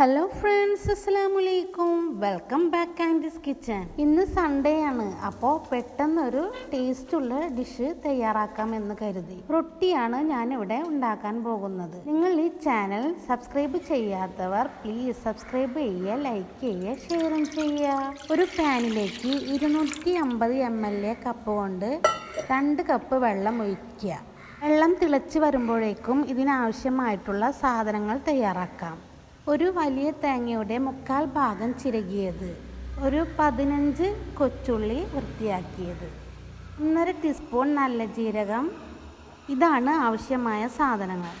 Hello friends അസ്സാമലൈക്കും welcome back Andy's kitchen ഇന്ന് Sunday ആണ്. അപ്പോൾ പെട്ടെന്നൊരു ടേസ്റ്റുള്ള ഡിഷ് തയ്യാറാക്കാം എന്ന് കരുതി. റൊട്ടിയാണ് ഞാനിവിടെ ഉണ്ടാക്കാൻ പോകുന്നത്. നിങ്ങൾ ഈ ചാനൽ സബ്സ്ക്രൈബ് ചെയ്യാത്തവർ പ്ലീസ് സബ്സ്ക്രൈബ് ചെയ്യുക ലൈക്ക് ചെയ്യുക ഷെയറും ചെയ്യുക. ഒരു പാനിലേക്ക് ഇരുന്നൂറ്റി അമ്പത് എം എൽ എ കപ്പ് കൊണ്ട് രണ്ട് കപ്പ് വെള്ളം ഒഴിക്കുക. വെള്ളം തിളച്ച് വരുമ്പോഴേക്കും ഇതിനാവശ്യമായിട്ടുള്ള സാധനങ്ങൾ തയ്യാറാക്കാം. ഒരു വലിയ തേങ്ങയുടെ മുക്കാൽ ഭാഗം ചിരകിയത്. ഒരു പതിനഞ്ച് കൊച്ചുള്ളി വൃത്തിയാക്കിയത്. ഒന്നര ടീസ്പൂൺ നല്ല ജീരകം. ഇതാണ് ആവശ്യമായ സാധനങ്ങൾ.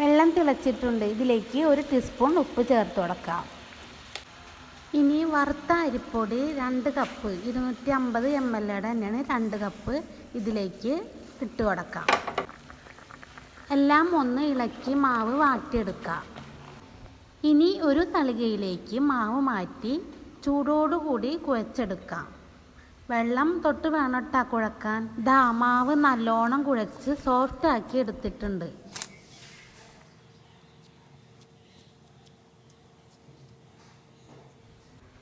വെള്ളം തിളച്ചിട്ടുണ്ട്. ഇതിലേക്ക് ഒരു ടീസ്പൂൺ ഉപ്പ് ചേർത്ത് കൊടുക്കാം. ഇനി വറുത്ത അരിപ്പൊടി രണ്ട് കപ്പ്. ഇരുന്നൂറ്റി അമ്പത് എം എൽ എയുടെ തന്നെയാണ് രണ്ട് കപ്പ് ഇതിലേക്ക് ഇട്ട് കൊടുക്കാം. എല്ലാം ഒന്ന് ഇളക്കി മാവ് വാട്ടിയെടുക്കാം. ഇനി ഒരു തളികയിലേക്ക് മാവ് മാറ്റി ചൂടോടുകൂടി കുഴച്ചെടുക്കാം. വെള്ളം തൊട്ട് വേണട്ടാ കുഴക്കാൻ. ദാ മാവ് നല്ലോണം കുഴച്ച് സോഫ്റ്റ് ആക്കി എടുത്തിട്ടുണ്ട്.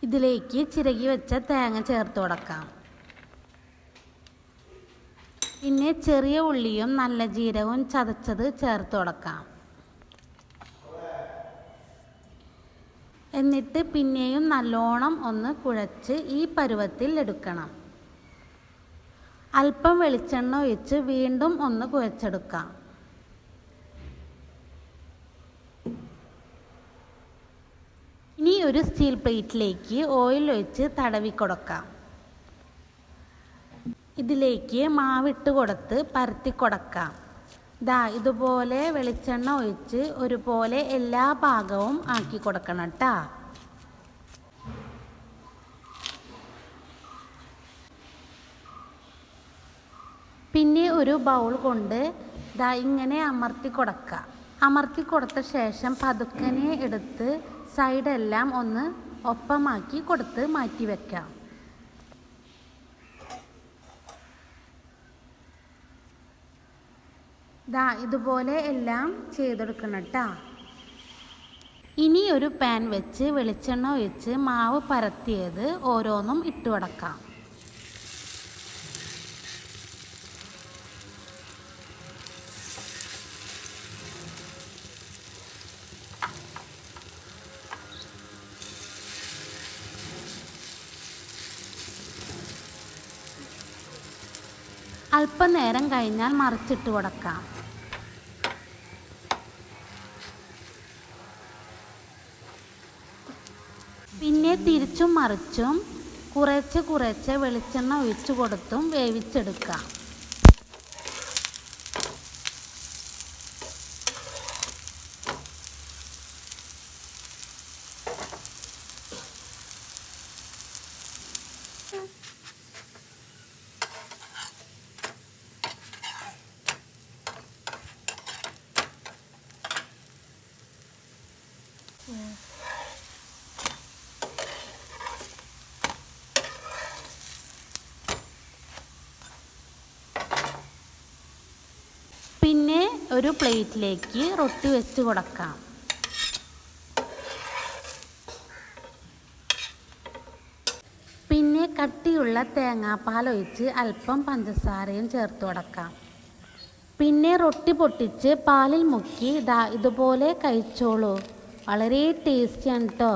ഇതിലേക്ക് ചിരകി വെച്ച തേങ്ങ ചേർത്ത് കൊടുക്കാം പിന്നെ ചെറിയ ഉള്ളിയും നല്ല ജീരകവും ചതച്ചത് ചേർത്ത് കൊടുക്കാം എന്നിട്ട് പിന്നെയും നല്ലോണം ഒന്ന് കുഴച്ച് ഈ പരുവത്തിൽ എടുക്കണം. അല്പം വെളിച്ചെണ്ണ ഒഴിച്ച് വീണ്ടും ഒന്ന് കുഴച്ചെടുക്കാം. ഇനി ഒരു സ്റ്റീൽ പ്ലേറ്റിലേക്ക് ഓയിൽ ഒഴിച്ച് തടവി കൊടുക്കാം. ഇതിലേക്ക് മാവിട്ട് കൊടുത്ത് പരത്തി കൊടുക്കാം. ദാ ഇതുപോലെ വെളിച്ചെണ്ണ ഒഴിച്ച് ഒരുപോലെ എല്ലാ ഭാഗവും ആക്കി കൊടുക്കണം കേട്ടാ പിന്നെ ഒരു ബൗൾ കൊണ്ട് ദാ ഇങ്ങനെ അമർത്തി കൊടുക്കുക അമർത്തി കൊടുത്ത ശേഷം പതുക്കനെ എടുത്ത് സൈഡെല്ലാം ഒന്ന് ഒപ്പമാക്കി കൊടുത്ത് മാറ്റി വെക്കാം. ദാ ഇതുപോലെ എല്ലാം ചെയ്തെടുക്കണം കേട്ടോ ഇനി ഒരു പാൻ വെച്ച് വെളിച്ചെണ്ണ ഒഴിച്ച് മാവ് പരത്തിയത് ഓരോന്നും ഇട്ട് കൊടുക്കാം അല്പനേരം കഴിഞ്ഞാൽ മറിച്ചിട്ട് കൊടുക്കാം പിന്നെ തിരിച്ചും മറിച്ചും കുറച്ച് കുറച്ച് വെളിച്ചെണ്ണ ഒഴിച്ചു കൊടുത്തും വേവിച്ചെടുക്കാം പിന്നെ ഒരു പ്ലേറ്റിലേക്ക് റൊട്ടി വെച്ച് കൊടുക്കാം. പിന്നെ കട്ടിയുള്ള തേങ്ങാപ്പാൽ ഒഴിച്ച് അല്പം പഞ്ചസാരയും ചേർത്ത് കൊടുക്കാം. പിന്നെ റൊട്ടി പൊട്ടിച്ച് പാലിൽ മുക്കി ഇതാ ഇതുപോലെ കഴിച്ചോളൂ. വളരെ ടേസ്റ്റിയാണ് കേട്ടോ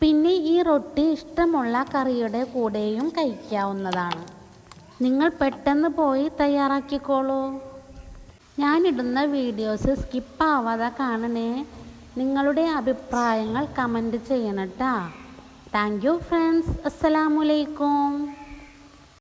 പിന്നെ ഈ റൊട്ടി ഇഷ്ടമുള്ള കറിയുടെ കൂടെയും കഴിക്കാവുന്നതാണ്. നിങ്ങൾ പെട്ടെന്ന് പോയി തയ്യാറാക്കിക്കോളൂ. ഞാനിടുന്ന വീഡിയോസ് സ്കിപ്പാവാതെ കാണണേ. നിങ്ങളുടെ അഭിപ്രായങ്ങൾ കമന്റ് ചെയ്യണം കേട്ടോ താങ്ക് യു ഫ്രണ്ട്സ്. അസ്സലാമലൈക്കും